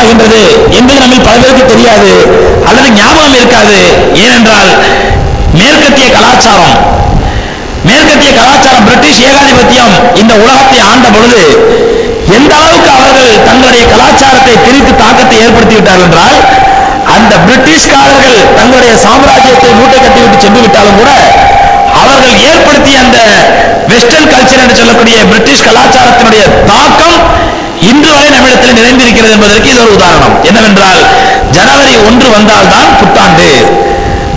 உருவாகின்றது என்பது நம்ம பல பேருக்கு தெரியாது அல்லது ஞாபகம் இருக்காது. ஏனென்றால் மேற்கத்திய கலாச்சாரம் மேற்கத்திய கலாச்சாரம் பிரிட்டிஷ் ஏகாதிபத்தியம் இந்த உலகத்தை ஆண்ட பொழுது எந்த அளவுக்கு அவர்கள் தங்களுடைய கலாச்சாரத்தை திரித்து தாக்கத்தை ஏற்படுத்தி விட்டார்கள் என்றால் அந்த பிரிட்டிஷ்காரர்கள் தங்களுடைய சாம்ராஜ்யத்தை மூட்டை கட்டிவிட்டு சென்று விட்டாலும் கூட அவர்கள் ஏற்படுத்திய அந்த வெஸ்டர்ன் கல்ச்சர் என்று சொல்லக்கூடிய பிரிட்டிஷ் கலாச்சாரத்தினுடைய தாக்கம் இன்று வரை நம்மிடத்தில் நிறைந்திருக்கிறது என்பதற்கு இது ஒரு உதாரணம். என்னவென்றால் ஜனவரி ஒன்று வந்தால்தான் புத்தாண்டு.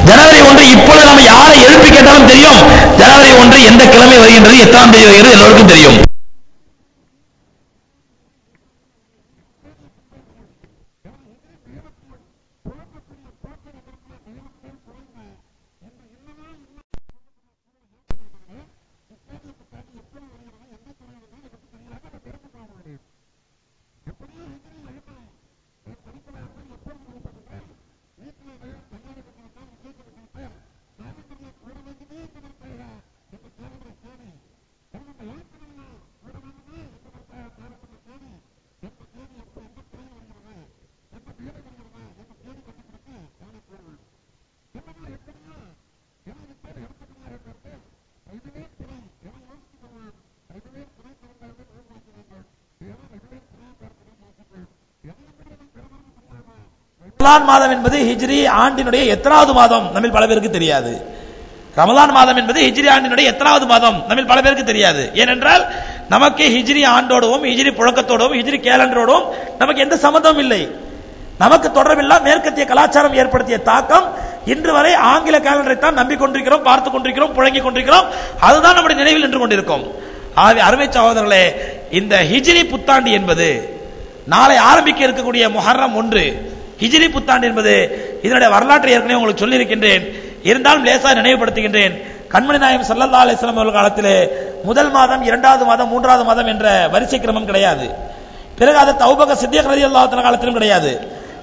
ஜனவரி ஒன்று இப்பொழுது நம்ம யாரை எழுப்பி கேட்டாலும் தெரியும். ஜனவரி ஒன்று எந்த கிழமை வருகின்றது எத்தனாம் தேதி வருகிறது எல்லோருக்கும் தெரியும். ரமலான் மாதம் என்பது ஹிஜ்ரி ஆண்டினுடைய எத்தனாவது மாதம்? நம்ம பல பேருக்கு தெரியாது. ரமலான் மாதம் என்பது ஹிஜ்ரி ஆண்டினுடைய எத்தனாவது மாதம்? நம்ம பல பேருக்கு தெரியாது. ஏனென்றால் நமக்கு ஹிஜ்ரி ஆண்டோடவும் ஹிஜ்ரி புழக்கத்தோடவும் ஹிஜ்ரி கேலண்டரோடவும் நமக்கு எந்த சம்மந்தமும் இல்லை. நமக்கு தொடர்பில்லா மேற்கத்திய கலாச்சாரம் ஏற்படுத்திய தாக்கம் இன்று வரை ஆங்கில கேலண்டரை தான் நம்பிக்கொண்டிருக்கிறோம் பார்த்து கொண்டிருக்கிறோம் புழங்கிக் கொண்டிருக்கிறோம். அதுதான் நம்முடைய நினைவில் நின்று கொண்டிருக்கும். ஆகவே அருமை சகோதரர்களே இந்த ஹிஜ்ரி புத்தாண்டு என்பது நாளை ஆரம்பிக்க இருக்கக்கூடிய முஹர்ரம் ஒன்று. ஹிஜ்ரி புத்தாண்டு என்பது இதனுடைய வரலாற்றை ஏற்கனவே உங்களுக்கு சொல்லியிருக்கின்றேன். இருந்தாலும் லேசாக நினைவுபடுத்துகின்றேன். கண்மணி நாயம் சல்லல்லா அலிஸ்லாம் அவர்கள் காலத்திலே முதல் மாதம் இரண்டாவது மாதம் மூன்றாவது மாதம் என்ற வரிசை கிரமம் கிடையாது. பிறகு அதற்கு அவுபக சித்தியக் ரதி அல்லாத்தின காலத்திலும் கிடையாது.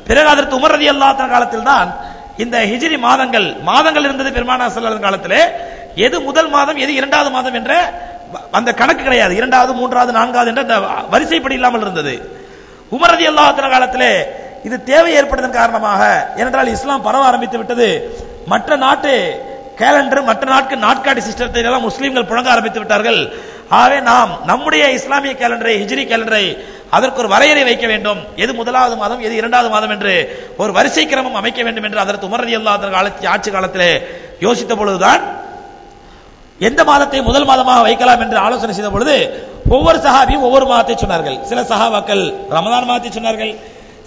பிறகு அதற்கு உமர் ரதி அல்லாத்தின காலத்தில் தான் இந்த ஹிஜ்ரி மாதங்கள் மாதங்கள் இருந்தது பெருமானா சல்லல்லாஹு காலத்திலே. எது முதல் மாதம் எது இரண்டாவது மாதம் என்ற அந்த கணக்கு கிடையாது. இரண்டாவது மூன்றாவது நான்காவது என்ற அந்த வரிசைப்படி இல்லாமல் இருந்தது. உமர் ரதி காலத்திலே இது தேவை ஏற்பட்டதன் காரணமாக. ஏனென்றால் இஸ்லாம் பரவ ஆரம்பித்து விட்டது. மற்ற நாட்டு கேலண்டர் மற்ற நாட்கு நாட்காட்டி சிஸ்டத்தை எல்லாம் முஸ்லீம்கள் புழங்க ஆரம்பித்து விட்டார்கள். ஆகவே நாம் நம்முடைய இஸ்லாமிய கேலண்டரை ஹிஜ்ரி கேலண்டரை அதற்கு ஒரு வரையறை வைக்க வேண்டும். எது முதலாவது மாதம் எது இரண்டாவது மாதம் என்று ஒரு வரிசை கிரமம் அமைக்க வேண்டும் என்று அதற்கு உமரதி அல்லாத காலத்தில் ஆட்சி காலத்திலே யோசித்த பொழுதுதான் எந்த மாதத்தை முதல் மாதமாக வைக்கலாம் என்று ஆலோசனை செய்த பொழுது ஒவ்வொரு சஹாபியும் ஒவ்வொரு மாதத்தை சொன்னார்கள். சில சஹாபாக்கள் ரமதான் மாதத்தை சொன்னார்கள்.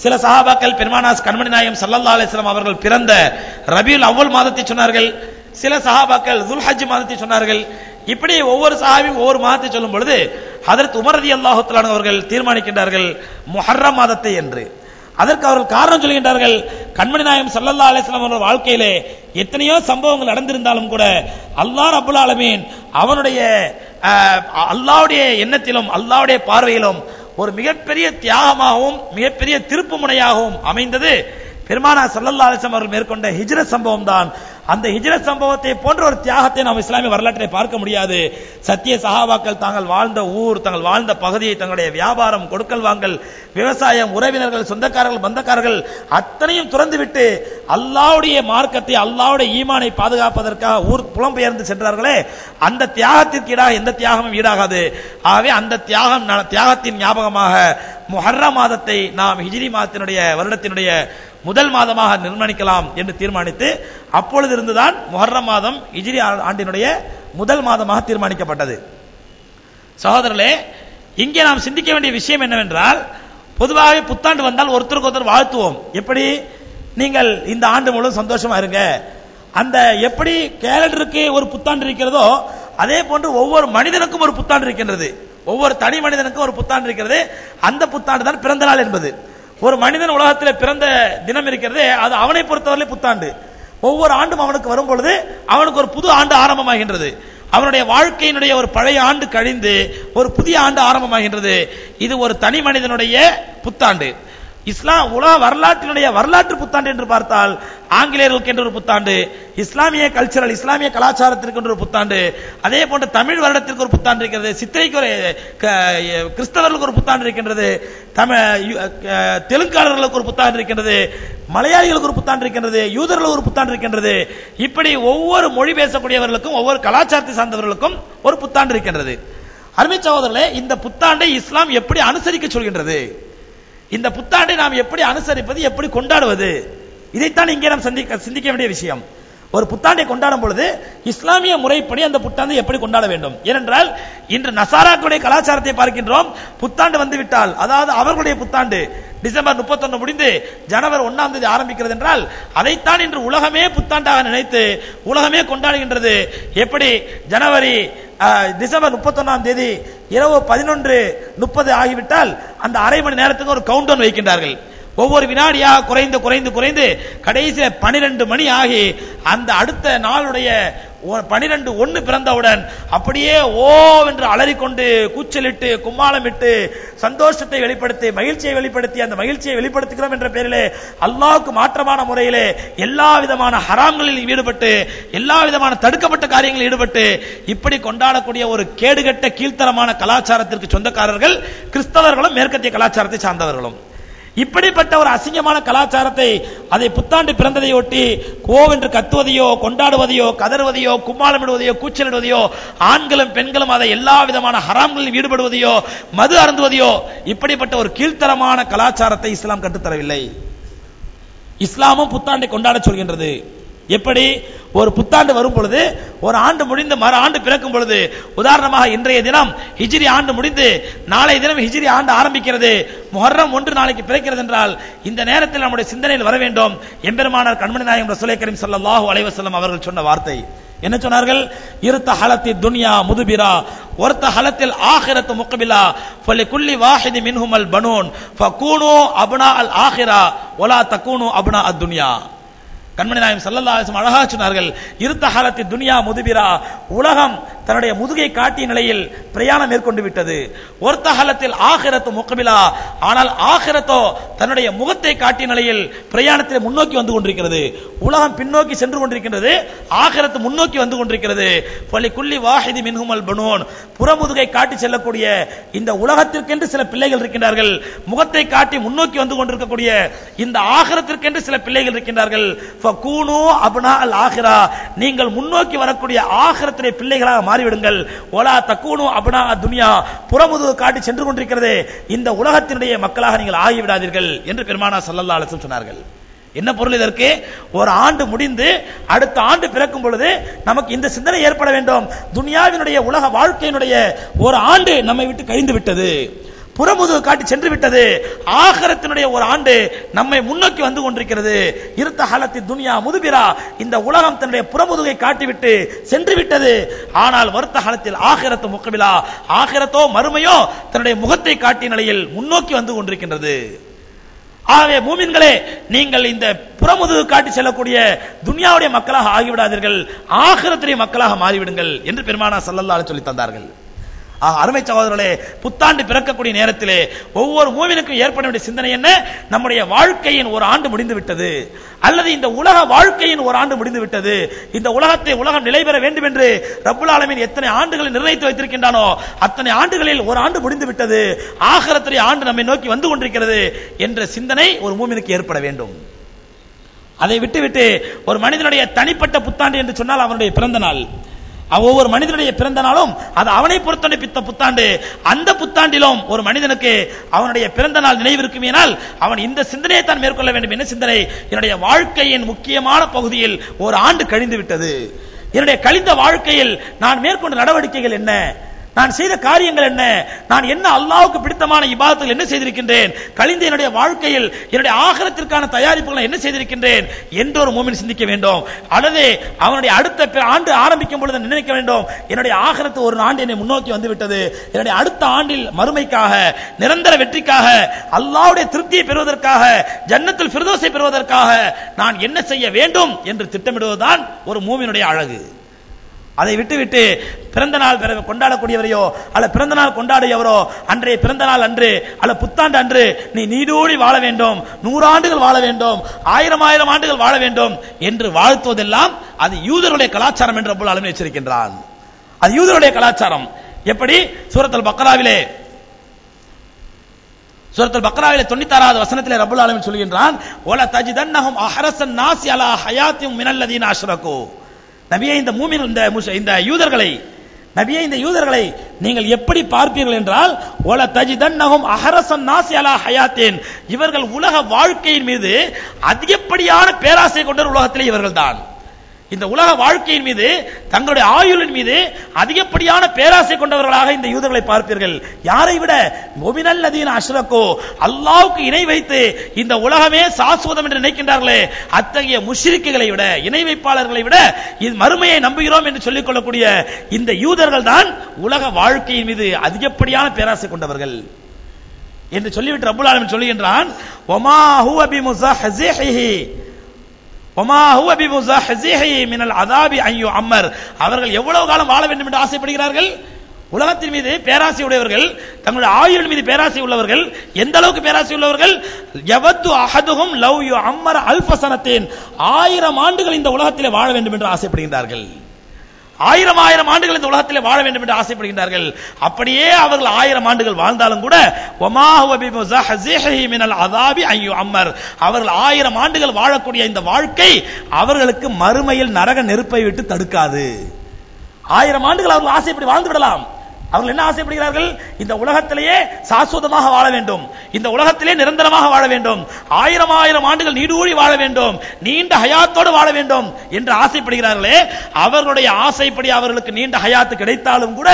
சில சஹாபாக்கள் பெருமானாஸ் கண்மணி நாயம் சல்லல்லா அலிஸ்லாம் அவர்கள் பிறந்த ரபியுல் அவ்வல் மாதத்தை சொன்னார்கள். சில சஹாபாக்கள் துல்ஹஜ் மாதத்தை சொன்னார்கள். இப்படி ஒவ்வொரு சஹாபியும் ஒவ்வொரு மாதத்தை சொல்லும் பொழுது அதற்கு உமரதி அல்லாஹுத்தலான அவர்கள் தீர்மானிக்கின்றார்கள் முஹர்ரம் மாதத்தை என்று. அதற்கு அவர்கள் காரணம் சொல்கின்றார்கள் கண்மணி நாயம் சல்லல்லா அலிஸ்லாம் அவர்கள் வாழ்க்கையிலே எத்தனையோ சம்பவங்கள் நடந்திருந்தாலும் கூட அல்லாஹ் அபுல் ஆலமீன் அவனுடைய அல்லாவுடைய எண்ணத்திலும் அல்லாவுடைய பார்வையிலும் ஒரு மிகப்பெரிய தியாகமாகவும் மிகப்பெரிய திருப்பு முனையாகவும் அமைந்தது. பெருமானா சல்லல்லா அலிசம் அவர்கள் மேற்கொண்ட ஹிஜ்ர சம்பவம் தான் அந்த ஹிஜ்ர சம்பவத்தை போன்ற ஒரு தியாகத்தை நாம் இஸ்லாமிய வரலாற்றை பார்க்க முடியாது. சத்திய சஹாபாக்கள் தாங்கள் வாழ்ந்த ஊர் தங்கள் வாழ்ந்த பகுதியை தங்களுடைய வியாபாரம் கொடுக்கல் வாங்கல் விவசாயம் உறவினர்கள் சொந்தக்காரர்கள் பந்தக்காரர்கள் அத்தனையும் துறந்துவிட்டு அல்லாவுடைய மார்க்கத்தை அல்லாவுடைய ஈமானை பாதுகாப்பதற்காக ஊர் புலம்பெயர்ந்து சென்றார்களே அந்த தியாகத்திற்கு ஈடாக எந்த தியாகமும் ஈடாகாது. ஆகவே அந்த தியாகம் தியாகத்தின் ஞாபகமாக முஹர்ர மாதத்தை நாம் ஹிஜ்ரி மாதத்தினுடைய வருடத்தினுடைய முதல் மாதமாக நிர்ணயிக்கலாம் என்று தீர்மானித்து அப்பொழுது இருந்துதான் மொஹர்ரம் மாதம் இஜிரி ஆண்டினுடைய முதல் மாதமாக தீர்மானிக்கப்பட்டது. சகோதரர்களே இங்கே நாம் சிந்திக்க வேண்டிய விஷயம் என்னவென்றால் பொதுவாகவே புத்தாண்டு வந்தால் ஒருத்தருக்கு ஒருத்தர் வாழ்த்துவோம். எப்படி? நீங்கள் இந்த ஆண்டு முழுவதும் சந்தோஷமா இருங்க. அந்த எப்படி கேலண்டருக்கு ஒரு புத்தாண்டு இருக்கிறதோ அதே போன்று ஒவ்வொரு மனிதனுக்கும் ஒரு புத்தாண்டு இருக்கின்றது. ஒவ்வொரு தனி மனிதனுக்கும் ஒரு புத்தாண்டு இருக்கிறது. அந்த புத்தாண்டு தான் பிறந்த நாள் என்பது. ஒரு மனிதன் உலகத்தில் பிறந்த தினம் இருக்கிறது அது அவனை பொறுத்தவரை புத்தாண்டு. ஒவ்வொரு ஆண்டும் அவனுக்கு வரும் பொழுது அவனுக்கு ஒரு புது ஆண்டு ஆரம்பமாகின்றது. அவனுடைய வாழ்க்கையினுடைய ஒரு பழைய ஆண்டு கழிந்து ஒரு புதிய ஆண்டு ஆரம்பமாகின்றது. இது ஒரு தனி மனிதனுடைய புத்தாண்டு. இஸ்லாம் உலக வரலாற்றினுடைய வரலாற்று புத்தாண்டு என்று பார்த்தால் ஆங்கிலேயர்களுக்கு என்று ஒரு புத்தாண்டு இஸ்லாமிய கல்ச்சரல் இஸ்லாமிய கலாச்சாரத்திற்கு என்று ஒரு புத்தாண்டு அதே போன்று தமிழ் வருடத்திற்கு ஒரு புத்தாண்டு இருக்கிறது சித்திரைக்கு ஒரு க- கிறிஸ்தவர்களுக்கு ஒரு புத்தாண்டு இருக்கின்றது தமிழ் தெலுங்காளர்களுக்கு ஒரு புத்தாண்டு இருக்கின்றது மலையாளிகளுக்கு ஒரு புத்தாண்டு இருக்கின்றது யூதர்களுக்கு ஒரு புத்தாண்டு இருக்கின்றது இப்படி ஒவ்வொரு மொழி பேசக்கூடியவர்களுக்கும் ஒவ்வொரு கலாச்சாரத்தை சார்ந்தவர்களுக்கும் ஒரு புத்தாண்டு இருக்கின்றது. அருமை சகோதரர்களே இந்த புத்தாண்டை இஸ்லாம் எப்படி அனுசரிக்க சொல்கின்றது? இந்த புத்தாண்டை நாம் எப்படி அனுசரிப்பது எப்படி கொண்டாடுவது? இதைத்தான் இங்கே நாம் சந்திக்க சிந்திக்க வேண்டிய விஷயம். ஒரு புத்தாண்டை கொண்டாடும் பொழுது இஸ்லாமிய முறைப்படி அந்த புத்தாண்டை எப்படி கொண்டாட வேண்டும்? ஏனென்றால் இன்று நசாராக்களுடைய கலாச்சாரத்தை பார்க்கின்றோம். புத்தாண்டு வந்து விட்டால் அதாவது அவர்களுடைய புத்தாண்டு டிசம்பர் 31 முடிந்து ஜனவரி ஒன்னாம் தேதி ஆரம்பிக்கிறது என்றால் அதைத்தான் இன்று உலகமே புத்தாண்டாக நினைத்து உலகமே கொண்டாடுகின்றது. எப்படி? ஜனவரி டிசம்பர் 31 தேதி இரவு பதினொன்று முப்பது ஆகிவிட்டால் அந்த அரை மணி நேரத்துக்கு ஒரு கவுண்டவுன் வைக்கின்றார்கள். ஒவ்வொரு வினாடியாக குறைந்து குறைந்து குறைந்து கடைசியில் பனிரெண்டு மணி ஆகி அந்த அடுத்த நாளுடைய பனிரெண்டு ஒன்று பிறந்தவுடன் அப்படியே ஓ என்று அலறிக்கொண்டு கூச்சலிட்டு கும்மாளமிட்டு சந்தோஷத்தை வெளிப்படுத்தி மகிழ்ச்சியை வெளிப்படுத்தி அந்த மகிழ்ச்சியை வெளிப்படுத்துகிறோம் என்ற பெயரிலே அல்லாவுக்கு மாற்றமான முறையிலே எல்லா விதமான ஹராம்களில் ஈடுபட்டு எல்லா விதமான தடுக்கப்பட்ட காரியங்களில் ஈடுபட்டு இப்படி கொண்டாடக்கூடிய ஒரு கேடுகட்ட கீழ்த்தரமான கலாச்சாரத்திற்கு சொந்தக்காரர்கள் கிறிஸ்தவர்களும் மேற்கத்திய கலாச்சாரத்தை சார்ந்தவர்களும். இப்படிப்பட்ட ஒரு அசிங்கமான கலாச்சாரத்தை அதை புத்தாண்டு பிறந்ததை ஒட்டி கோவென்று கத்துவதையோ கொண்டாடுவதையோ கதறுவதையோ கும்மாளமிடுவதையோ கூச்சலிடுவதையோ ஆண்களும் பெண்களும் அதை எல்லா விதமான ஹராம்களில் ஈடுபடுவதையோ மது அருந்துவதையோ இப்படிப்பட்ட ஒரு கீழ்த்தரமான கலாச்சாரத்தை இஸ்லாம் கற்றுத்தரவில்லை. இஸ்லாமும் புத்தாண்டை கொண்டாட சொல்கின்றது. எப்படி? ஒரு புத்தாண்டு வரும் பொழுது ஒரு ஆண்டு முடிந்து மறு ஆண்டு பிறக்கும் பொழுது உதாரணமாக இன்றைய தினம் ஹிஜ்ரி ஆண்டு முடிந்து நாளைய தினம் ஹிஜ்ரி ஆண்டு ஆரம்பிக்கிறது. முஹர்ரம் ஒன்று நாளைக்கு பிறக்கிறது என்றால் இந்த நேரத்தில் நம்முடைய சிந்தனையில் வர வேண்டும். எம்பெருமானார் கண்மணி நாயகம் ரசூலை கரீம் சல்லாஹூ அலைவசல்லம் அவர்கள் சொன்ன வார்த்தை. என்ன சொன்னார்கள்? இருத்த ஹலத்தி துன்யா முதுபிரா ஒருத்த ஹலத்தில் ஆஹிரத்து முக்கபிலா ஃபலி குல்லி வாஹிதி மின்ஹுமல் பனூன் ஃபகூனு அபுனா அல் ஆஹிரா ஒலா தக்கூனு அபுனா அத் துன்யா. கண்மணி நாயம் சல்லல்லா அழகா சொன்னார்கள் இருத்த காலத்தில் துனியா முதுபிரா உலகம் தன்னுடைய முதுகை காட்டிய நிலையில் பிரயாணம் மேற்கொண்டு விட்டது. ஒருத்த காலத்தில் ஆகிரத்து முக்கபிலா ஆனால் ஆகிரத்தோ தன்னுடைய முகத்தை காட்டிய நிலையில் பிரயாணத்தில் முன்னோக்கி வந்து கொண்டிருக்கிறது. உலகம் பின்னோக்கி சென்று கொண்டிருக்கின்றது ஆகிரத்து முன்னோக்கி வந்து கொண்டிருக்கிறது. பள்ளி குள்ளி வாஹிதி மின்ஹுமல் பனோன். புறமுதுகை காட்டி செல்லக்கூடிய இந்த உலகத்திற்கென்று சில பிள்ளைகள் இருக்கின்றார்கள். முகத்தை காட்டி முன்னோக்கி வந்து கொண்டிருக்கக்கூடிய இந்த ஆகிரத்திற்கென்று சில பிள்ளைகள் இருக்கின்றார்கள். ஃபகூனு அப்னா அல் ஆஹிரா நீங்கள் முன்னோக்கி வரக்கூடிய ஆகிரத்திலே பிள்ளைகளாக மாறிவிடுங்கள். ஒலா தக்கூனு அப்னா துனியா. புறமுது காட்டி சென்று கொண்டிருக்கிறது. இந்த உலகத்தினுடைய மக்களாக நீங்கள் ஆகிவிடாதீர்கள் என்று பெருமானா சல்லல்லா அலிஸ்லம் சொன்னார்கள். என்ன பொருள் இதற்கு? ஒரு ஆண்டு முடிந்து அடுத்த ஆண்டு பிறக்கும் பொழுது நமக்கு இந்த சிந்தனை ஏற்பட வேண்டும். துனியாவினுடைய உலக வாழ்க்கையினுடைய ஒரு ஆண்டு நம்மை விட்டு கழிந்து விட்டது புறமுது காட்டி சென்று விட்டது. ஆகரத்தினுடைய ஒரு ஆண்டு நம்மை முன்னோக்கி வந்து கொண்டிருக்கிறது. இருத்த காலத்தில் துனியா முதுபிரா இந்த உலகம் தன்னுடைய புறமுதுகை காட்டிவிட்டு சென்று விட்டது. ஆனால் வருத்த காலத்தில் ஆகரத்து முக்கபிலா ஆகரத்தோ மறுமையோ தன்னுடைய முகத்தை காட்டிய நிலையில் முன்னோக்கி வந்து கொண்டிருக்கின்றது. ஆகவே மூமின்களே நீங்கள் இந்த புறமுதுகு காட்டி செல்லக்கூடிய துனியாவுடைய மக்களாக ஆகிவிடாதீர்கள். ஆகிரத்துடைய மக்களாக மாறிவிடுங்கள் என்று பெருமானா சல்லல்லா சொல்லி தந்தார்கள். ஆக, அருமை சகோதரர்களே புத்தாண்டு பிறக்கக்கூடிய நேரத்திலே ஒவ்வொரு மூவினுக்கும் ஏற்பட வேண்டிய சிந்தனை என்ன? நம்முடைய வாழ்க்கையின் ஒரு ஆண்டு முடிந்து விட்டது அல்லது இந்த உலக வாழ்க்கையின் ஒரு ஆண்டு முடிந்து விட்டது இந்த உலகத்தை உலகம் நிலை பெற வேண்டும் என்று ரப்புல் ஆலமின் எத்தனை ஆண்டுகளை நிர்ணயித்து வைத்திருக்கின்றானோ அத்தனை ஆண்டுகளில் ஒரு ஆண்டு முடிந்து விட்டது ஆகரத்துடைய ஆண்டு நம்மை நோக்கி வந்து கொண்டிருக்கிறது என்ற சிந்தனை ஒரு மூமினுக்கு ஏற்பட வேண்டும். அதை விட்டுவிட்டு ஒரு மனிதனுடைய தனிப்பட்ட புத்தாண்டு என்று சொன்னால் அவனுடைய பிறந்த நாள். ஒவ்வொரு மனிதனுடைய பிறந்த நாளும் அது அவனை பொறுத்தனுப்பித்த புத்தாண்டு. அந்த புத்தாண்டிலும் ஒரு மனிதனுக்கு அவனுடைய பிறந்த நாள் நினைவிருக்குமேனால் அவன் இந்த சிந்தனையை தான் மேற்கொள்ள வேண்டும் என்ன சிந்தனை? என்னுடைய வாழ்க்கையின் முக்கியமான பகுதியில் ஒரு ஆண்டு கழிந்து விட்டது என்னுடைய கழிந்த வாழ்க்கையில் நான் மேற்கொண்ட நடவடிக்கைகள் என்ன? நான் செய்த காரியங்கள் என்ன? நான் என்ன அல்லாவுக்கு பிடித்தமான இபாதத்தில் என்ன செய்திருக்கின்றேன்? கழிந்த என்னுடைய வாழ்க்கையில் என்னுடைய ஆகரத்திற்கான தயாரிப்புகளை என்ன செய்திருக்கின்றேன்? என்று ஒரு மூமின் சிந்திக்க வேண்டும். அல்லது அவனுடைய அடுத்த ஆண்டு ஆரம்பிக்கும் பொழுது நினைக்க வேண்டும் என்னுடைய ஆகரத்து ஒரு ஆண்டு என்னை முன்னோக்கி வந்து விட்டது என்னுடைய அடுத்த ஆண்டில் மறுமைக்காக நிரந்தர வெற்றிக்காக அல்லாஹ்வுடைய திருப்தியை பெறுவதற்காக ஜன்னத்தில் ஃபிர்தௌஸை பெறுவதற்காக நான் என்ன செய்ய வேண்டும் என்று திட்டமிடுவதுதான் ஒரு மூமினுடைய அழகு. அதை விட்டுவிட்டு பிறந்த நாள் கொண்டாடக்கூடியவரையோ அல்ல பிறந்த நாள் கொண்டாடியவரோ அன்றைய பிறந்த நாள் அன்று அல்ல புத்தாண்டு அன்று நீ நீடோடி வாழ வேண்டும் நூறாண்டுகள் வாழ வேண்டும் ஆயிரம் ஆயிரம் ஆண்டுகள் வாழ வேண்டும் என்று வாழ்த்துவதெல்லாம் அது யூதருடைய கலாச்சாரம் என்று ரப்பல் ஆலமீன் வச்சிருக்கின்றான் அது யூதருடைய கலாச்சாரம். எப்படி? சூரத்தல் பக்ராவிலே சூரத்தில் பக்ராவிலே 96வது வசனத்திலே ரபுல் ஆலமின் சொல்கின்றான் ஒல தஜிதன்னஹும் அஹரசன் நாசி அலா ஹயாத்தியும் மினல்லதீன் அஷ்ரகு. நபியே இந்த மூமின் இந்த இந்த யூதர்களை நபியே இந்த யூதர்களை நீங்கள் எப்படி பார்ப்பீர்கள் என்றால் ஒல தஜிதன்னஹும் அஹரசன் நாசி அலா ஹயாத்தேன். இவர்கள் உலக வாழ்க்கையின் மீது அதிகப்படியான பேராசை கொண்ட உலகத்திலே இவர்கள்தான். இந்த உலக வாழ்க்கையின் மீது தங்களுடைய ஆயுளின் மீது அதிகப்படியான பேராசை கொண்டவர்களாக இந்த யூதர்களை பார்ப்பீர்கள். யாரை விட? நதியின் அஷ்ரக்கோ அல்லாவுக்கு இணை வைத்து இந்த உலகமே சாஸ்வதம் என்று நினைக்கின்றார்களே. அத்தகைய முஷிரிக்குகளை விட இணை வைப்பாளர்களை விட இது மறுமையை நம்புகிறோம் என்று சொல்லிக் கொள்ளக்கூடிய இந்த யூதர்கள் தான் உலக வாழ்க்கையின் மீது அதிகப்படியான பேராசை கொண்டவர்கள். என்று சொல்லிவிட்டு ரப்புல் ஆலமின் சொல்லுகின்றான் ஒமா ஹுவ பிமுஸஹ்ஸிஹிஹி ஒமா ஹுவ அவர்கள் எவ்வளவு காலம் வாழ வேண்டும் என்று ஆசைப்படுகிறார்கள்? உலகத்தின் மீது பேராசை உடையவர்கள் தங்களுடைய ஆயுள் மீது பேராசை உள்ளவர்கள் எந்த அளவுக்கு பேராசை உள்ளவர்கள்? எவத்து அஹதுஹும் லவ் யு அம்மர் அல்பசனத்தேன் ஆயிரம் ஆண்டுகள் இந்த உலகத்திலே வாழ வேண்டும் என்று ஆசைப்படுகின்றார்கள். ஆயிரம் ஆயிரம் ஆண்டுகள் இந்த உலகத்தில் வாழ வேண்டும் என்று ஆசைப்படுகின்றார்கள். அப்படியே அவர்கள் ஆயிரம் ஆண்டுகள் வாழ்ந்தாலும் கூட ஒமா அவர்கள் ஆயிரம் ஆண்டுகள் வாழக்கூடிய இந்த வாழ்க்கை அவர்களுக்கு மறுமையில் நரக நெருப்பை விட்டு தடுக்காது. ஆயிரம் ஆண்டுகள் அவர்கள் ஆசைப்படி வாழ்ந்து விடலாம். அவர்கள் என்ன ஆசைப்படுகிறார்கள்? இந்த உலகத்திலேயே சாஸ்வதமாக வாழ வேண்டும். இந்த உலகத்திலே நிரந்தரமாக வாழ வேண்டும். ஆயிரம் ஆயிரம் ஆண்டுகள் நீடூழி வாழ வேண்டும். நீண்ட ஹயாத்தோடு வாழ வேண்டும் என்று ஆசைப்படுகிறார்களே. அவர்களுடைய ஆசைப்படி அவர்களுக்கு நீண்ட ஹயாத்து கிடைத்தாலும் கூட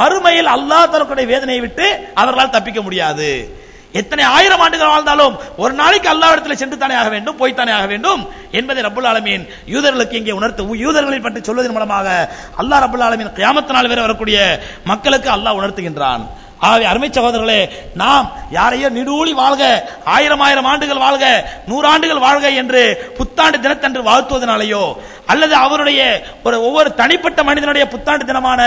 மறுமையில் அல்லா தரக்கூடிய வேதனையை விட்டு அவர்களால் தப்பிக்க முடியாது. எத்தனை ஆயிரம் ஆண்டுகள் வாழ்ந்தாலும் ஒரு நாளைக்கு அல்லாஹ்விடத்தில் சென்று தானே ஆக வேண்டும் போய்த்தானே ஆக வேண்டும் என்பதை ரபுல் ஆலமீன் யூதர்களுக்கு இங்கே உணர்த்து யூதர்களை பற்றி சொல்வதன் மூலமாக அல்லாஹ் ரபுல் ஆலமீன் கியாமத்தினால் நாள் வரை வரக்கூடிய மக்களுக்கு அல்லாஹ் உணர்த்துகின்றான். ஆகவே அருமை சகோதரர்களே நாம் யாரையோ நிடூழி வாழ்க ஆயிரம் ஆயிரம் ஆண்டுகள் வாழ்க நூறாண்டுகள் வாழ்க என்று புத்தாண்டு தினத்தன்று வாழ்த்துவதனாலேயோ அல்லது அவருடைய ஒரு ஒவ்வொரு தனிப்பட்ட மனிதனுடைய புத்தாண்டு தினமான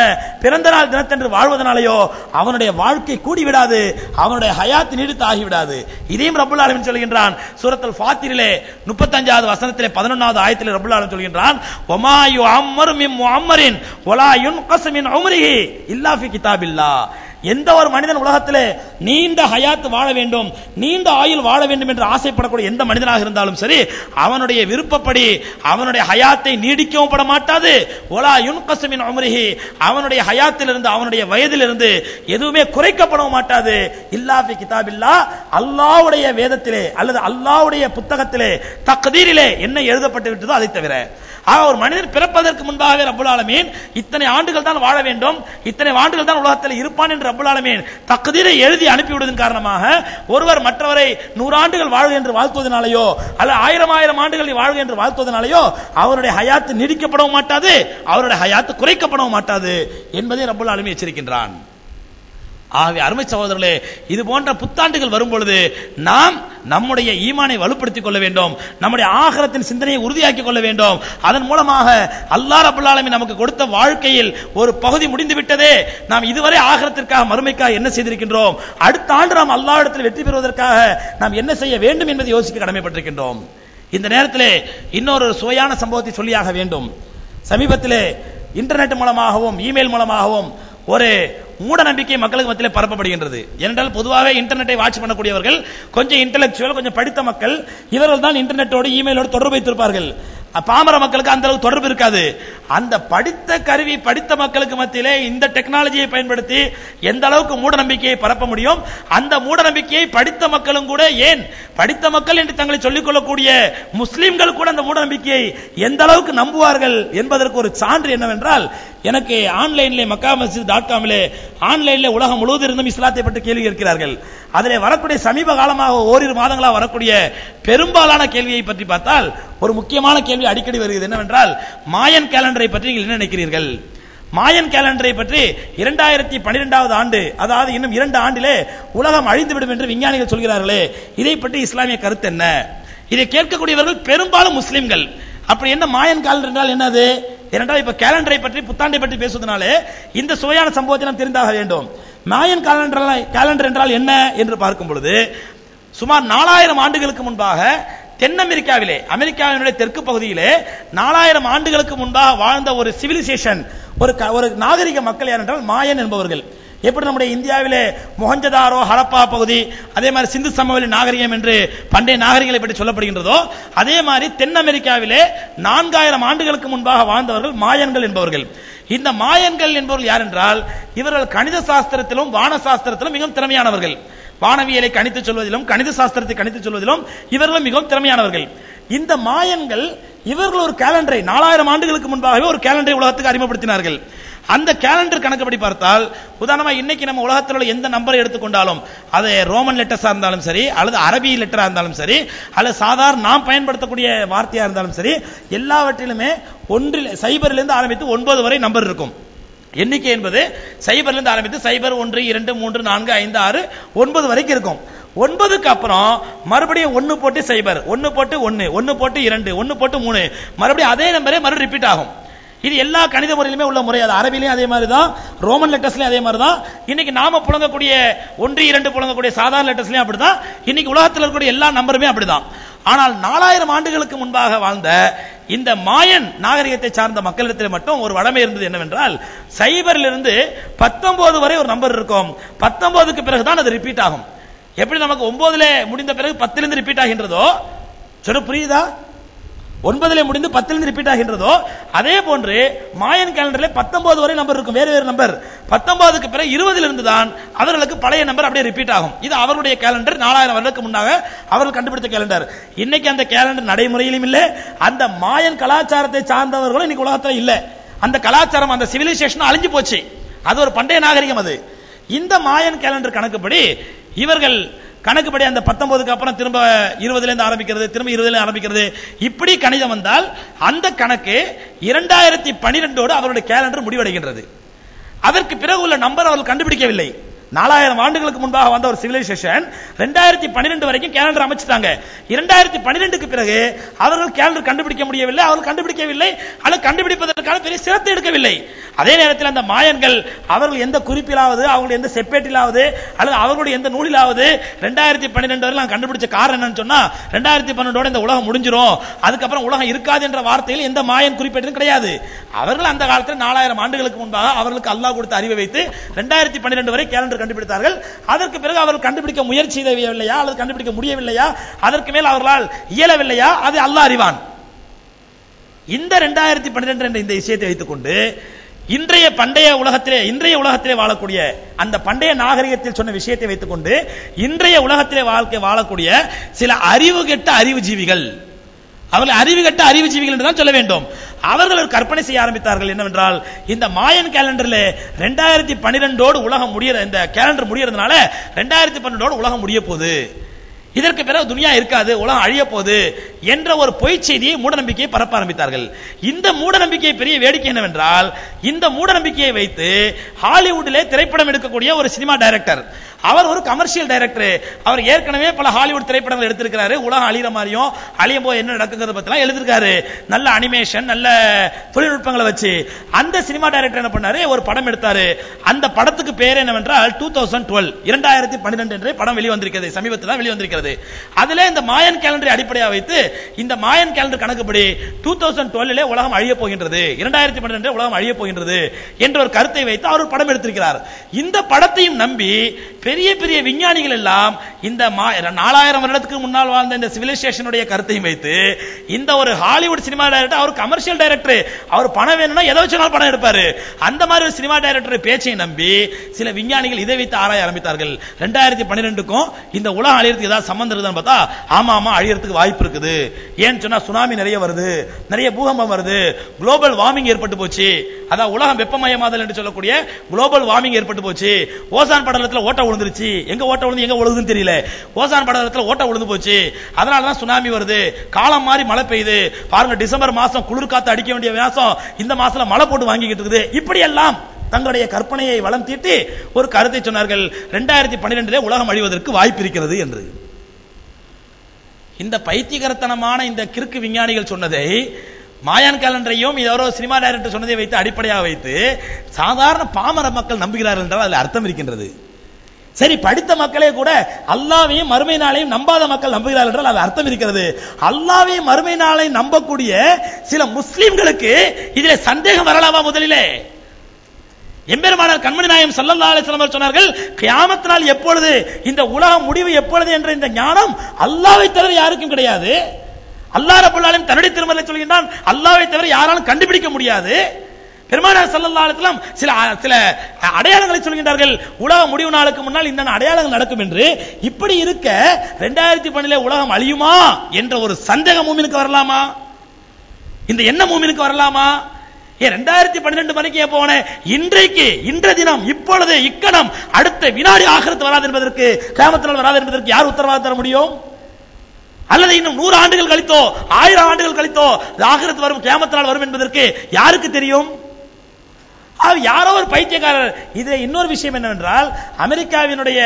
பிறந்த நாள் தினத்தன்று வாழ்வதனாலேயோ அவனுடைய வாழ்க்கை கூடிவிடாது அவனுடைய ஹயாத் நீடித்து ஆகிவிடாது. இதையும் ரபுல் ஆலமின் சொல்கின்றான் சூரத்தல் ஃபாத்திரிலே 35வது வசனத்திலே 11வது ஆயத்திலே ரபுல் ஆலம் சொல்கின்றான் ஒமாயு அம்மரும் இம் அம்மரின் ஒலாயுன் யுன்கஸ் மின் உம்ரிஹி இல்லா எந்த ஒரு மனிதன் உலகத்திலே நீண்ட ஹயாத்து வாழ வேண்டும் நீண்ட ஆயுள் வாழ வேண்டும் என்று ஆசைப்படக்கூடிய எந்த மனிதனாக இருந்தாலும் சரி அவனுடைய விருப்பப்படி அவனுடைய ஹயாத்தை நீடிக்கவும் பட மாட்டாது. ஒலா யுன்கசமின் உம்ரிஹி. அவனுடைய ஹயாத்திலிருந்து அவனுடைய வயதிலிருந்து எதுவுமே குறைக்கப்படவும் மாட்டாது. இல்லா ஃபி கிதாபில்லா. அல்லாவுடைய வேதத்திலே அல்லது அல்லாவுடைய புத்தகத்திலே தக்கதீரிலே என்ன எழுதப்பட்டு விட்டதோ அதை தவிர. ஆக ஒரு மனிதன் பிறப்பதற்கு முன்பாகவே ரபுல் ஆலமீன் இத்தனை ஆண்டுகள் தான் வாழ வேண்டும் இத்தனை ஆண்டுகள் தான் உலகத்தில் இருப்பான் என்று ரப்புல் ஆலமீன் எழுதி அனுப்பிவிடுவதன் காரணமாக ஒருவர் மற்றவரை நூறாண்டுகள் வாழ்க என்று வாழ்த்துவதனாலேயோ அல்ல ஆயிரம் ஆயிரம் ஆண்டுகள் வாழ்க என்று வாழ்த்துவதனாலேயோ அவருடைய ஹயாத்து நீடிக்கப்படவும் மாட்டாது அவருடைய ஹயாத்து குறைக்கப்படவும் மாட்டாது என்பதை ரப்புல் ஆலமீன் எச்சரிக்கின்றான். ஆகவே அருமை சகோதரர்களே இது போன்ற புத்தாண்டுகள் வரும் பொழுது நாம் நம்முடைய ஈமானை வலுப்படுத்திக் கொள்ள வேண்டும் நம்முடைய ஆகரத்தின் சிந்தனையை உறுதியாக்கிக் கொள்ள வேண்டும். அதன் மூலமாக அல்லா ரபுல் நமக்கு கொடுத்த வாழ்க்கையில் ஒரு பகுதி முடிந்து விட்டதே நாம் இதுவரை ஆகரத்திற்காக மறுமைக்காக என்ன செய்திருக்கின்றோம்? அடுத்த ஆண்டு நாம் அல்லா இடத்தில் வெற்றி பெறுவதற்காக நாம் என்ன செய்ய வேண்டும் என்பதை யோசிக்க கடமைப்பட்டிருக்கின்றோம். இந்த நேரத்திலே இன்னொரு சுவையான சம்பவத்தை சொல்லியாக வேண்டும். சமீபத்திலே இன்டர்நெட் மூலமாகவும் இமெயில் மூலமாகவும் ஒரு மூட நம்பிக்கை மக்களுக்கு மத்தியில் பரப்பப்படுகின்றது. என்றால் பொதுவாக இன்டர்நெட்டை வாட்ச் பண்ணக்கூடியவர்கள் கொஞ்சம் இன்டெலெக்சுவல் கொஞ்சம் படித்த மக்கள் இவர்கள் தான் இன்டர்நெட்டோடு இமெயிலோடு தொடர்பு வைத்திருப்பார்கள். பாமர மக்களுக்கு அந்த அளவுக்கு தொடர்பு இருக்காது. அந்த படித்த கருவி படித்த மக்களுக்கு மத்தியிலே இந்த டெக்னாலஜியை பயன்படுத்தி எந்த அளவுக்கு மூட நம்பிக்கையை பரப்ப முடியும்? அந்த மூட நம்பிக்கையை படித்த மக்களும் கூட ஏன்? படித்த மக்கள் என்று தங்களை சொல்லிக் கொள்ளக்கூடிய முஸ்லிம்கள் கூட அந்த மூட நம்பிக்கையை எந்த அளவுக்கு நம்புவார்கள் என்பதற்கு ஒரு சான்று என்னவென்றால் எனக்கு ஆன்லைன்ல மக்கா மசித் டாட் காமிலே ஆன்லைன்ல உலகம் முழுவதும் இருந்தும் இஸ்லாத்தை பற்றி கேள்வி கேட்கிறார்கள். அதில் வரக்கூடிய சமீப காலமாக ஓரிரு மாதங்களாக வரக்கூடிய பெரும்பாலான கேள்வியை பற்றி பார்த்தால் ஒரு முக்கியமான கேள்வி அடிக்கடி வருகிறது என்னவென்றால் மாயன் கேலண்டரை பற்றி நீங்கள் என்ன நினைக்கிறீர்கள்? மாயன் கேலண்டரை பற்றி இரண்டாயிரத்தி பன்னிரெண்டாவது ஆண்டு அதாவது இன்னும் இரண்டு ஆண்டிலே உலகம் அழிந்துவிடும் என்று விஞ்ஞானிகள் சொல்கிறார்களே இதை பற்றி இஸ்லாமிய கருத்து என்ன? இதை கேட்கக்கூடியவர்கள் பெரும்பாலும் முஸ்லிம்கள். அப்படி என்ன மாயன் காலண்டர் என்றால் என்னது? ஏனென்றால் இப்ப கேலண்டரை பற்றி புத்தாண்டை பற்றி பேசுவதனாலே இந்த சுவையான சம்பவத்தை நாம் தெரிந்தாக வேண்டும். மாயன் கேலண்டர் கேலண்டர் என்றால் என்ன என்று பார்க்கும் பொழுது சுமார் நாலாயிரம் ஆண்டுகளுக்கு முன்பாக தென் அமெரிக்காவிலே அமெரிக்காவினுடைய தெற்கு பகுதியிலே நாலாயிரம் ஆண்டுகளுக்கு முன்பாக வாழ்ந்த ஒரு சிவிலைசேஷன் ஒரு ஒரு நாகரிக மக்கள் யார் என்றால் மாயன் என்பவர்கள். எப்படி நம்முடைய இந்தியாவிலே மொஹஞ்சதாரோ ஹரப்பா பகுதி அதே மாதிரி சிந்து சமவெளி நாகரிகம் என்று பண்டைய நாகரிகங்களை பற்றி சொல்லப்படுகின்றதோ அதே மாதிரி தென் அமெரிக்காவிலே நான்காயிரம் ஆண்டுகளுக்கு முன்பாக வாழ்ந்தவர்கள் மாயன்கள் என்பவர்கள். இந்த மாயன்கள் என்பவர்கள் யார் என்றால் இவர்கள் கணித சாஸ்திரத்திலும் வான சாஸ்திரத்திலும் மிகவும் திறமையானவர்கள். வானவியலை கணித்து சொல்வதிலும் கணித சாஸ்திரத்தை கணித்து சொல்வதிலும் இவர்களும் மிகவும் திறமையானவர்கள். இந்த மாயன்கள் இவர்கள் ஒரு கேலண்டரை நாலாயிரம் ஆண்டுகளுக்கு முன்பாகவே ஒரு கேலண்டரை உலகத்துக்கு அறிமுகப்படுத்தினார்கள். அந்த கேலண்டர் கணக்குப்படி பார்த்தால் உதாரணமா இன்னைக்கு நம்ம உலகத்தில் உள்ள எந்த நம்பரை எடுத்துக்கொண்டாலும் அது ரோமன் லெட்டர்ஸா இருந்தாலும் சரி அல்லது அரபி லெட்டரா இருந்தாலும் சரி அல்லது சாதாரண நாம் பயன்படுத்தக்கூடிய வார்த்தையா இருந்தாலும் சரி எல்லாவற்றிலுமே ஒன்றில் சைபர்லேருந்து ஆரம்பித்து ஒன்பது வரை நம்பர் இருக்கும். எண்ணிக்கை என்பது சைபர்லேருந்து ஆரம்பித்து சைபர் ஒன்று இரண்டு மூன்று நான்கு ஐந்து ஆறு ஒன்பது வரைக்கும் இருக்கும். ஒன்பதுக்கு அப்புறம் மறுபடியும் ஒன்னு போட்டு சைபர் ஒன்னு போட்டு ஒன்னு ஒன்னு போட்டு இரண்டு ஒன்னு போட்டு மூணு. மறுபடியும் அதே நம்பரே மறுபடியும் ரிப்பீட் ஆகும். இது எல்லா கணித முறையிலுமே உள்ள முறை. அது அரபிலையும் அதே மாதிரி தான் ரோமன் லெட்டர்ஸ்லயும் அதே மாதிரி தான் இன்னைக்கு நாம புழங்கக்கூடிய ஒன்று இரண்டு புழங்கக்கூடிய சாதாரண லெட்டர்ஸ்லயும் அப்படிதான். இன்னைக்கு உலகத்தில் இருக்கக்கூடிய எல்லா நம்பருமே அப்படிதான். ஆனால் நாலாயிரம் ஆண்டுகளுக்கு முன்பாக வாழ்ந்த இந்த மாயன் நாகரிகத்தை சார்ந்த மக்களிடத்தில் மட்டும் ஒரு வளமை இருந்தது என்னவென்றால் சைபரிலிருந்து பத்தொன்பது வரை ஒரு நம்பர் இருக்கும். பத்தொன்பதுக்கு பிறகுதான் அது ரிப்பீட் ஆகும். எப்படி நமக்கு ஒன்பதுல முடிந்த பிறகு பத்திலிருந்து ரிப்பீட் ஆகின்றதோ? சொல்ல புரியுதா? ஒன்பதுல முடிந்து பத்திலிருந்து ரிப்பீட் ஆகின்றதோ? அதே போன்று மாயன் கேலண்டர்ல பத்தொன்பது வரை நம்பர் இருக்கும். வேறு வேறு நம்பர் பத்தொன்பதுக்கு பிறகு இருபதுல இருந்து தான் அவர்களுக்கு பழைய நம்பர் அப்படியே ரிப்பீட் ஆகும். இது அவருடைய கேலண்டர் நாலாயிரம் வருடத்துக்கு முன்னாக அவர்கள் கண்டுபிடித்த கேலண்டர் இன்னைக்கு அந்த கேலண்டர் நடைமுறையிலும் இல்லை. அந்த மாயன் கலாச்சாரத்தை சார்ந்தவர்களும் இன்னைக்கு உலகத்தில் இல்ல. அந்த கலாச்சாரம் அந்த சிவிலைசேஷன் அழிஞ்சு போச்சு. அது ஒரு பண்டைய நாகரிகம் அது. இந்த மாயன் கேலண்டர் கணக்குப்படி இவர்கள் கணக்குப்படி அந்த பத்தொன்பதுக்கு அப்புறம் திரும்ப இருபதுலேருந்து ஆரம்பிக்கிறது திரும்ப இருபதுல ஆரம்பிக்கிறது. இப்படி கணிதம் வந்தால் அந்த கணக்கு இரண்டாயிரத்தி பனிரெண்டோடு அவருடைய கேலண்டர் முடிவடைகின்றது. அதற்கு பிறகு உள்ள நம்பர் அவர்கள் கண்டுபிடிக்கவில்லை. நாலாயிரம் ஆண்டுகளுக்கு முன்பாக வந்த ஒரு சிவிலைசேஷன் ரெண்டாயிரத்தி பன்னிரெண்டு வரைக்கும் கேலண்டர் அமைச்சிட்டாங்க. இரண்டாயிரத்தி பன்னிரெண்டுக்கு பிறகு அவர்கள் கேலண்டர் கண்டுபிடிக்க முடியவில்லை அவர்கள் கண்டுபிடிக்கவில்லை அல்லது கண்டுபிடிப்பதற்கான பெரிய சிரத்தை எடுக்கவில்லை. அதே நேரத்தில் அந்த மாயன்கள் அவர்கள் எந்த குறிப்பிலாவது அவங்களுடைய எந்த செப்பேட்டிலாவது அல்லது அவர்களுடைய எந்த நூலிலாவது ரெண்டாயிரத்தி பன்னிரெண்டு வரை நான் கண்டுபிடிச்ச காரணம் என்னன்னு சொன்னா ரெண்டாயிரத்தி பன்னெண்டோட இந்த உலகம் முடிஞ்சிரும். அதுக்கப்புறம் உலகம் இருக்காது என்ற வார்த்தையில் எந்த மாயன் குறிப்பிட்டதும் கிடையாது. அவர்கள் அந்த காலத்தில் நாலாயிரம் ஆண்டுகளுக்கு முன்பாக அவர்களுக்கு அல்லாஹ் கொடுத்த அறிவை வைத்து ரெண்டாயிரத்தி பன்னிரெண்டு வரை கேலண்டர் என்று கண்டுபிடித்தார்கள். அதற்கு பிறகு அவர்கள் கண்டுபிடிக்க முயற்சி செய்யவில்லையா? அல்லது கண்டுபிடிக்க முடியவில்லையா? அதற்கு மேல் அவர்களால் இயலவில்லையா? அது அல்ல அறிவான். இந்த ரெண்டாயிரத்தி பன்னிரெண்டு என்ற இந்த விஷயத்தை வைத்துக்கொண்டு இன்றைய பண்டைய உலகத்திலே இன்றைய உலகத்திலே வாழக்கூடிய அந்த பண்டைய நாகரிகத்தில் சொன்ன விஷயத்தை வைத்துக்கொண்டு இன்றைய உலகத்திலே வாழ்க்கை வாழக்கூடிய சில அறிவு கெட்ட அறிவு ஜீவிகள் அவர்கள் அறிவு கட்ட அறிவு ஜீவிகள் என்று தான் சொல்ல வேண்டும். அவர்கள் ஒரு கற்பனை செய்ய ஆரம்பித்தார்கள். என்னவென்றால் இந்த மாயன் கேலண்டர்ல ரெண்டாயிரத்தி பன்னிரெண்டோடு உலகம் முடியிற இந்த கேலண்டர் முடியறதுனால ரெண்டாயிரத்தி பன்னெண்டோடு உலகம் முடிய போகுது இதற்கு பிறகு துனியா இருக்காது உலகம் அழிய போகுது என்ற ஒரு பொய் செய்தியை மூடநம்பிக்கையை பரப்ப ஆரம்பித்தார்கள். இந்த மூடநம்பிக்கை பெரிய வேடிக்கை என்னவென்றால் இந்த மூடநம்பிக்கையை வைத்து ஹாலிவுட்டிலே திரைப்படம் எடுக்கக்கூடிய ஒரு சினிமா டைரக்டர் அவர் ஒரு கமர்ஷியல் டைரக்டர் அவர் ஏற்கனவே பல ஹாலிவுட் திரைப்படங்கள் எடுத்திருக்கிறாரு. உலகம் அழிகிற மாதிரியும் அழியும் போது என்ன நடக்குங்கிறத பத்திலாம் எழுதிருக்காரு நல்ல அனிமேஷன் நல்ல தொழில்நுட்பங்களை வச்சு. அந்த சினிமா டைரக்டர் என்ன பண்ணாரு? ஒரு படம் எடுத்தாரு. அந்த படத்துக்கு பேர் என்னவென்றால் டூ தௌசண்ட் டுவெல் இரண்டாயிரத்தி பன்னிரெண்டு என்று படம் வெளிவந்திருக்கிறது. சமீபத்தில் வெளிவந்திருக்கிறது. அதுல இந்த மாயன் கேலண்டரை அடிப்படையாக வைத்து இந்த மாயன் கேலண்டர் கணக்குப்படி டூ தௌசண்ட் டுவெல்லே உலகம் அழிய போகின்றது. இரண்டாயிரத்தி பன்னிரெண்டு உலகம் அழிய போகின்றது என்ற ஒரு கருத்தை வைத்து அவர் படம் எடுத்திருக்கிறார். இந்த படத்தையும் நம்பி பெரிய பெரிய விஞ்ஞானிகள் எல்லாம் இந்த மா- நாலாயிரம் வருடத்துக்கு முன்னால் வாழ்ந்த இந்த சிவிலைசேஷனுடைய கருத்தையும் வைத்து இந்த ஒரு ஹாலிவுட் சினிமா டைரக்டர் அவர் கமர்ஷியல் டைரக்டர் அவர் பணம் வேணும்னா எதை வச்சுனாலும் பணம் எடுப்பாரு. அந்த மாதிரி ஒரு சினிமா டைரக்டர் பேச்சை நம்பி சில விஞ்ஞானிகள் இதை வைத்து ஆராய ஆரம்பித்தார்கள். ரெண்டாயிரத்தி பன்னிரெண்டுக்கும் இந்த உலகம் அழியறதுக்கு ஏதாவது சம்பந்தம் இருக்குதான்னு பார்த்தா ஆமா ஆமா அழியறதுக்கு வாய்ப்பு இருக்குது. ஏன்னு சொன்னா சுனாமி நிறைய வருது நிறைய பூகம்பம் வருது குளோபல் வார்மிங் ஏற்பட்டு போச்சு. அதான் உலகம் வெப்பமயமாதல் என்று சொல்லக்கூடிய குளோபல் வார்மிங் ஏற்பட்டு போச்சு. ஓசான் படலத்தில் ஓட்ட விழுந்துருச்சு எங்க ஓட்ட விழுந்து எங்க விழுதுன்னு தெரியல. ஓசான் படத்துல ஓட்ட விழுந்து போச்சு. அதனால தான் சுனாமி வருது. காலம் மாறி மழை பெய்யுது. பாருங்க டிசம்பர் மாசம் குளிர் காத்து அடிக்க வேண்டிய மாசம். இந்த மாசத்துல மழை போட்டு வாங்கிக்கிட்டு இருக்குது. இப்படி எல்லாம் தங்களுடைய கற்பனையை வளம் தீட்டி ஒரு கருத்தை சொன்னார்கள். ரெண்டாயிரத்தி பன்னிரெண்டிலே உலகம் அழிவதற்கு வாய்ப்பு இருக்கிறது என்று. இந்த பைத்தியகரத்தனமான இந்த கிறுக்கு விஞ்ஞானிகள் சொன்னதை மாயான் கேலண்டரையும் இதோ சினிமா டைரக்டர் சொன்னதை வைத்து அடிப்படையாக வைத்து சாதாரண பாமர மக்கள் நம்புகிறார்கள் என்றால் அதில் அர்த்தம் இருக்கின்றது. சரி படித்த மக்களே கூட அல்லாவையும் மறுமை நாளையும் நம்பாத மக்கள் நம்புகிறார்கள் என்றால் அது அர்த்தம் இருக்கிறது. அல்லாவையும் மறுமை நாளையும் நம்பக்கூடிய சில முஸ்லிம்களுக்கு இதில் சந்தேகம் வரலாமா முதலிலே? எம்பெருமானார் கண்மணி நாயம் சல்லல்லா அலிஸ்லாம் சொன்னார்கள் கியாமத் நாள் எப்பொழுது? இந்த உலகம் முடிவு எப்பொழுது? என்ற இந்த ஞானம் அல்லாவை தவிர யாருக்கும் கிடையாது. அல்லாஹ் ரபுல்லாலும் தன்னுடைய திருமலை சொல்கின்றான் அல்லாவை தவிர யாராலும் கண்டுபிடிக்க முடியாது. பெருமானார் சல்லல்லா சில சில அடையாளங்களை சொல்கின்றார்கள். உலக முடிவு நாளுக்கு முன்னால் இந்த அடையாளங்கள் நடக்கும் என்று. இப்படி இருக்க ரெண்டாயிரத்தி பன்னிலே உலகம் அழியுமா என்ற ஒரு சந்தேகம் மூமினுக்கு வரலாமா? இந்த என்ன மூமினுக்கு வரலாமா? ஏன் ரெண்டாயிரத்தி பன்னிரெண்டு மணிக்கு போன இன்றைக்கு இன்ற தினம் இப்பொழுது இக்கணம் அடுத்த வினாடி ஆகரத்து வராது என்பதற்கு கிராமத்தில் வராது என்பதற்கு யார் உத்தரவாதம் தர முடியும்? அல்லது இன்னும் நூறு ஆண்டுகள் கழித்தோ ஆயிரம் ஆண்டுகள் கழித்தோ ஆகிரத்து வரும் கேமத்தினால் வரும் என்பதற்கு யாருக்கு தெரியும்? அது யாரோ ஒரு பைத்தியக்காரர். இது இன்னொரு விஷயம் என்னவென்றால் அமெரிக்காவினுடைய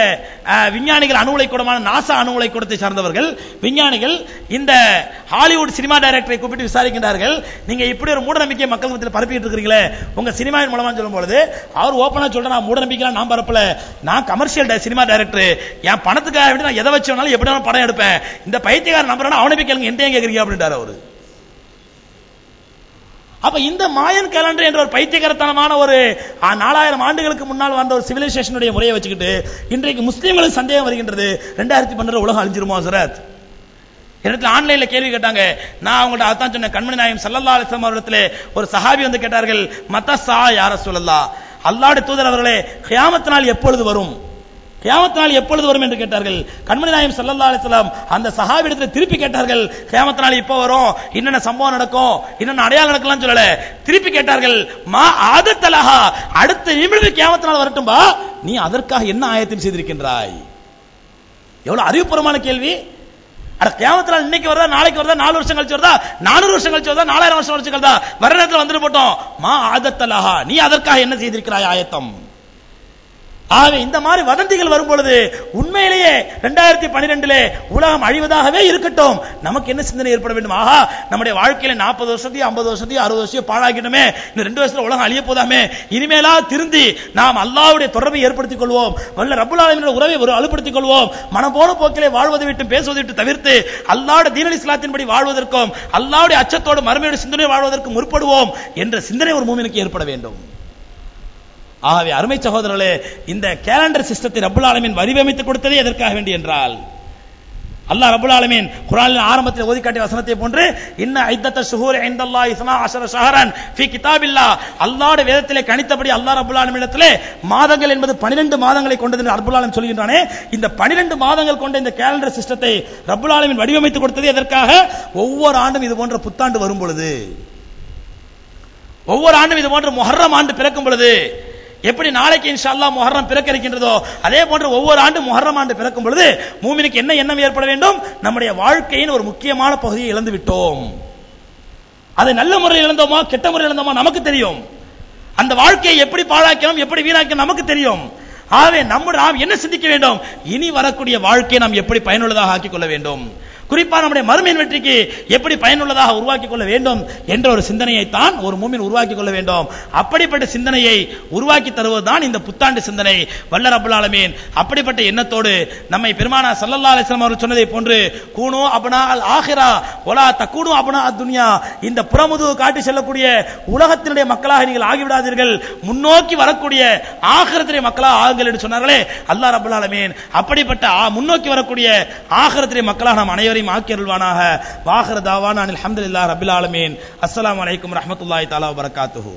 விஞ்ஞானிகள் அணு உலைக்கூடமான கூடமான நாசா அணு உலை கூடத்தை சார்ந்தவர்கள் விஞ்ஞானிகள் இந்த ஹாலிவுட் சினிமா டைரக்டரை கூப்பிட்டு விசாரிக்கின்றார்கள். நீங்க இப்படி ஒரு மூடநம்பிக்கை மக்கள் மத்தியில் பரப்பிட்டு இருக்கிறீங்களே உங்க சினிமாவின் மூலமா சொல்லும் பொழுது அவர் ஓப்பனா சொல்ற நான் மூடநம்பிக்கை நான் பரப்பல. நான் கமர்ஷியல் சினிமா டைரக்டர். என் பணத்துக்காக நான் எதை வச்சு எப்படி வேணாலும் படம் எடுப்பேன். இந்த பைத்தியக்காரன் நம்புறானா அவனை போய் கேளுங்க எந்த கேக்குறீங்க? அப்படின்றாரு அவரு. அப்ப இந்த மாயன் கேலண்டர் என்ற ஒரு பைத்தியகரத்தனமான ஒரு நாலாயிரம் ஆண்டுகளுக்கு முன்னால் வந்த ஒரு சிவிலைசேஷனுடைய முறையை வச்சுக்கிட்டு இன்றைக்கு முஸ்லீம்களுக்கு சந்தேகம் வருகின்றது. ரெண்டாயிரத்தி பன்னெண்டு உலகம் அழிஞ்சிருமா ஹசரத்? இடத்துல ஆன்லைன்ல கேள்வி கேட்டாங்க. நான் அவங்கள்ட்ட அதான் சொன்னேன் கண்மணி நாயம் சல்லல்லா அலிஸ்லாம் அவரிடத்துல ஒரு சஹாபி வந்து கேட்டார்கள் மத்தசா யார சொல்லல்லா அல்லாடு தூதர் அவர்களே ஹியாமத்தினால் எப்பொழுது வரும்? கியாமத் நாள் எப்பொழுது வரும் என்று கேட்டார்கள்? கண்மணி நாயம் சல்லா அலிஸ்லாம் அந்த சஹாபிடத்தில் திருப்பி கேட்டார்கள். கியாமத் நாள் எப்போ வரும். என்னென்ன சம்பவம் நடக்கும்? என்னென்ன அடையாளம் நடக்கலாம் சொல்லல. திருப்பி கேட்டார்கள் மா ஆதத்தலஹா அடுத்த நிமிடம் கியாமத் நாள் வரட்டும்பா நீ அதற்காக என்ன ஆயத்தம் செய்திருக்கின்றாய்? எவ்வளவு அறிவுபூர்வமான கேள்வி. அட கியாமத்துல இன்னைக்கு வருதா நாளைக்கு வருதா நாலு வருஷம் கழிச்சு வருதா நானூறு வருஷம் கழிச்சு வருதா நாலாயிரம் வருஷம் கழிச்சு வருதா? வர நேரத்தில் வந்துட்டு போட்டோம். மா ஆதத்தலஹா நீ அதற்காக என்ன செய்திருக்கிறாய் ஆயத்தம்? ஆக இந்த மாதிரி வதந்திகள் வரும் பொழுது உண்மையிலேயே ரெண்டாயிரத்தி பனிரெண்டுல உலகம் அழிவதாகவே இருக்கட்டும். நமக்கு என்ன சிந்தனை ஏற்பட வேண்டும்? ஆஹா நம்முடைய வாழ்க்கையில நாற்பது வருஷத்தையும் ஐம்பது வருஷத்தையும் அறுபது வருஷத்தையும் பாழாக்கிட்டோமே. இந்த ரெண்டு வருஷத்துல உலகம் அழிய போதாமே. இனிமேலா திருந்தி நாம் அல்லாவுடைய தொடர்பை ஏற்படுத்திக் கொள்வோம். வல்ல ரப்புல் உறவை ஒரு அலுப்படுத்திக் கொள்வோம். மனம் போன போக்கிலே வாழ்வதை விட்டு பேசுவதை விட்டு தவிர்த்து அல்லாவுடைய தீனல் இஸ்லாத்தின்படி வாழ்வதற்கும் அல்லாவுடைய அச்சத்தோடு மறுமையோட சிந்தனை வாழ்வதற்கும் முற்படுவோம் என்ற சிந்தனை ஒரு மூமினுக்கு ஏற்பட வேண்டும். ஆகவே அருமை சகோதரர்களே இந்த கேலண்டர் சிஸ்டத்தை ரபுல் ஆலமின் வடிவமைத்து கொடுத்ததே எதற்காக வேண்டி என்றால் அல்லாஹ் ரபுல் ஆலமீன் குரானின் ஆரம்பத்தில் ஓதி காட்டிய வசனத்தை போன்று இன்ன ஐத்தத்த சுஹூர் ஐந்தல்லா இஸ்மா அஷர ஷஹரன் ஃபி கிதாபில்லாஹ் அல்லாஹ்வுடைய வேதத்திலே கணித்தபடி அல்லாஹ் ரபுல் ஆலமீன் மாதங்கள் என்பது 12 மாதங்களை கொண்டது என்று அபுல் ஆலமீன் சொல்கின்றானே. இந்த 12 மாதங்கள் கொண்ட இந்த கேலண்டர் சிஸ்டத்தை ரபுல் ஆலமீன் வடிவமைத்து கொடுத்தது எதற்காக? ஒவ்வொரு ஆண்டும் இது போன்ற புத்தாண்டு வரும் பொழுது ஒவ்வொரு ஆண்டும் இது போன்ற முஹர்ரம் ஆண்டு பிறக்கும் பொழுது எப்படி நாளைக்கு இன்ஷா அல்லாஹ் முஹர்ரம் பிறக்க இருக்கின்றதோ அதே போன்று ஒவ்வொரு ஆண்டு முஹர்ரம் ஆண்டு பிறக்கும் பொழுது மூமினுக்கு என்ன எண்ணம் ஏற்பட வேண்டும்? நம்முடைய வாழ்க்கையின் ஒரு முக்கியமான பகுதியை இழந்து விட்டோம். அதை நல்ல முறையில் இழந்தோமா கெட்ட முறையில் இழந்தோமா நமக்கு தெரியும். அந்த வாழ்க்கையை எப்படி பாழாக்கணும் எப்படி வீணாக்கணும் நமக்கு தெரியும். ஆகவே நம்ம நாம் என்ன சிந்திக்க வேண்டும்? இனி வரக்கூடிய வாழ்க்கையை நாம் எப்படி பயனுள்ளதாக ஆக்கிக் கொள்ள வேண்டும்? குறிப்பா நம்முடைய மறுமையின் வெற்றிக்கு எப்படி பயனுள்ளதாக உருவாக்கிக் கொள்ள வேண்டும் என்ற ஒரு சிந்தனையை தான் ஒரு மூமின் உருவாக்கிக் கொள்ள வேண்டும். அப்படிப்பட்ட சிந்தனையை உருவாக்கி தருவதுதான் இந்த புத்தாண்டு சிந்தனை. வல்ல ரப்புல் ஆலமீன் அப்படிப்பட்ட எண்ணத்தோடு நம்மை பெருமானா ஸல்லல்லாஹு அலிஸ்லாம் அவர்கள் சொன்னதை போன்று கூணோ அப்னா அல் ஆஹிரா ஒலா தக்கூணோ அப்னா துனியா இந்த புறமுது காட்டி செல்லக்கூடிய உலகத்தினுடைய மக்களாக நீங்கள் ஆகிவிடாதீர்கள். முன்னோக்கி வரக்கூடிய ஆகிரத்திலே மக்களாக ஆகுங்கள் என்று சொன்னார்களே. அல்லாஹ் ரபுல் ஆலமீன் அப்படிப்பட்ட முன்னோக்கி வரக்கூடிய ஆகிரத்திலே மக்களாக நாம் அனைவரையும் ஆக்கி அருள்வானாக வாஹிர தாவான அல்ஹம்துலில்லாஹ் ரப்பில் ஆலமீன் அஸ்ஸலாமு அலைக்கும் ரஹ்மத்துல்லாஹி தஆலா வபரகாத்துஹு